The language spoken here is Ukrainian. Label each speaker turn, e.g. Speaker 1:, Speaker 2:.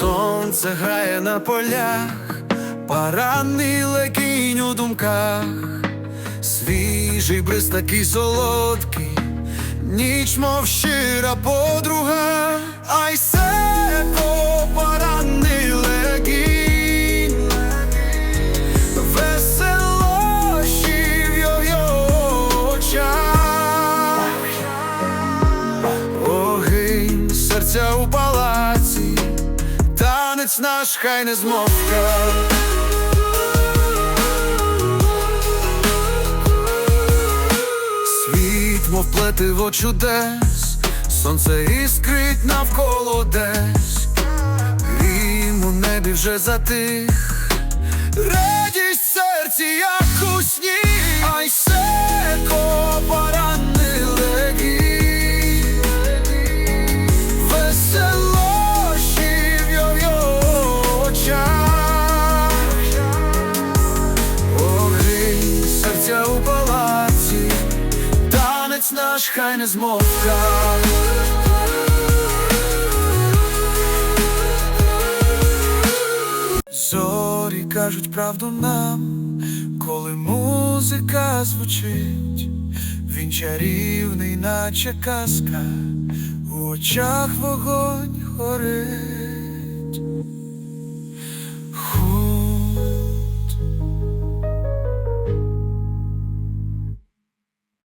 Speaker 1: Сонце грає на полях, параний лекінь у думках, свіжий бриз солодкий, ніч, мов щира подруга, ай секо параний легінь, веселощі в його очах. Огонь серця у палаці, танець наш хай не змовка. Світ, мов плетиво чудес, сонце іскрить навколо десь, Грім у небі вже затих, радість серці, як у сні, танець наш хай не змовка. Зорі кажуть правду нам, коли музика звучить, він чарівний, наче казка, у очах вогонь горить.